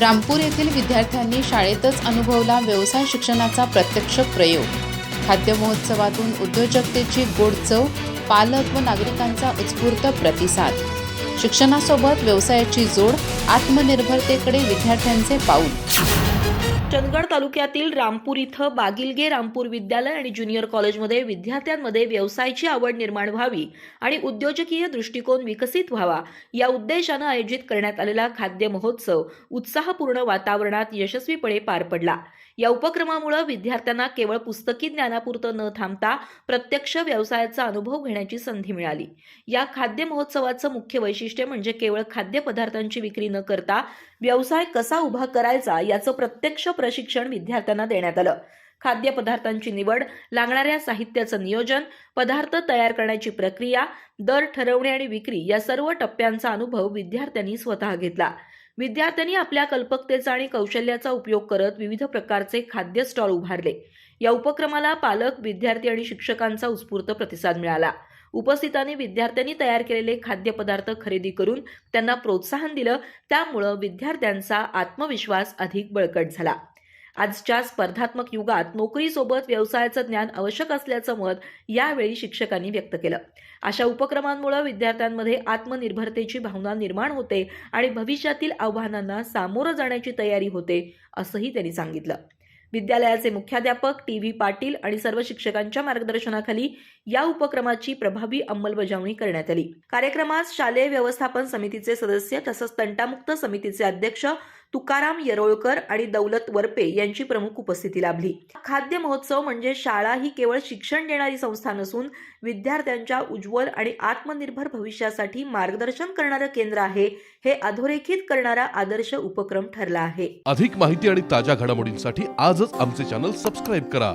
रामपूर येथील विद्यार्थ्यांनी शाळेतच अनुभवला व्यवसाय शिक्षणाचा प्रत्यक्ष प्रयोग. खाद्य महोत्सवातून उद्योजकतेची गोड चव पालक व नागरिकांचा उत्स्फूर्त प्रतिसाद. शिक्षणासोबत व्यवसायाची जोड आत्मनिर्भरतेकडे विद्यार्थ्यांचे पाऊल. चंदगड तालुक्यातील रामपूर इथं बागिलगे रामपूर विद्यालय आणि ज्युनियर कॉलेजमध्ये विद्यार्थ्यांमध्ये व्यवसायाची आवड निर्माण व्हावी आणि उद्योजकीय दृष्टिकोन विकसित व्हावा या उद्देशानं आयोजित करण्यात आलेला खाद्य महोत्सव उत्साहपूर्ण वातावरणात यशस्वीपणे पार पडला. या उपक्रमामुळे विद्यार्थ्यांना केवळ पुस्तकी ज्ञानापुरतं न थांबता प्रत्यक्ष व्यवसायाचा अनुभव घेण्याची संधी मिळाली. या खाद्य महोत्सवाचं मुख्य वैशिष्ट्य म्हणजे केवळ खाद्यपदार्थांची विक्री न करता व्यवसाय कसा उभा करायचा याचं प्रत्यक्ष प्रशिक्षण विद्यार्थ्यांना देण्यात आलं. खाद्यपदार्थांची निवड लागणाऱ्या साहित्याचं नियोजन पदार्थ तयार करण्याची प्रक्रिया दर ठरवणे आणि विक्री या सर्व टप्प्यांचा अनुभव विद्यार्थ्यांनी स्वतः घेतला. विद्यार्थ्यांनी आपल्या कल्पकतेचा आणि कौशल्याचा उपयोग करत विविध प्रकारचे खाद्य स्टॉल उभारले. या उपक्रमाला पालक विद्यार्थी आणि शिक्षकांचा उत्स्फूर्त प्रतिसाद मिळाला. उपस्थितांनी विद्यार्थ्यांनी तयार केलेले खाद्यपदार्थ खरेदी करून त्यांना प्रोत्साहन दिलं त्यामुळं विद्यार्थ्यांचा आत्मविश्वास अधिक बळकट झाला. आजच्या स्पर्धात्मक युगात नोकरीसोबत व्यवसायाचं ज्ञान आवश्यक असल्याचं मत यावेळी शिक्षकांनी व्यक्त केलं. अशा उपक्रमांमुळे विद्यार्थ्यांमध्ये आत्मनिर्भरतेची भावना निर्माण होते आणि भविष्यातील आव्हानांना सामोरं जाण्याची तयारी होते असंही त्यांनी सांगितलं. विद्यालयाचे मुख्याध्यापक टी व्ही पाटील आणि सर्व शिक्षकांच्या मार्गदर्शनाखाली या उपक्रमाची प्रभावी अंमलबजावणी करण्यात आली. कार्यक्रमात शालेय व्यवस्थापन समितीचे सदस्य तसंच तंटामुक्त समितीचे अध्यक्ष तुकाराम येरोळकर आणि दौलत वरपे यांची प्रमुख उपस्थिती लाभली. खाद्य महोत्सव म्हणजे शाळा ही केवळ शिक्षण देणारी संस्था नसून विद्यार्थ्यांच्या उज्ज्वल आणि आत्मनिर्भर भविष्यासाठी मार्गदर्शन करणारं केंद्र आहे हे अधोरेखित करणारा आदर्श उपक्रम ठरला आहे. अधिक माहिती आणि ताज्या घडामोडींसाठी आजच आमचे चॅनल सबस्क्राईब करा.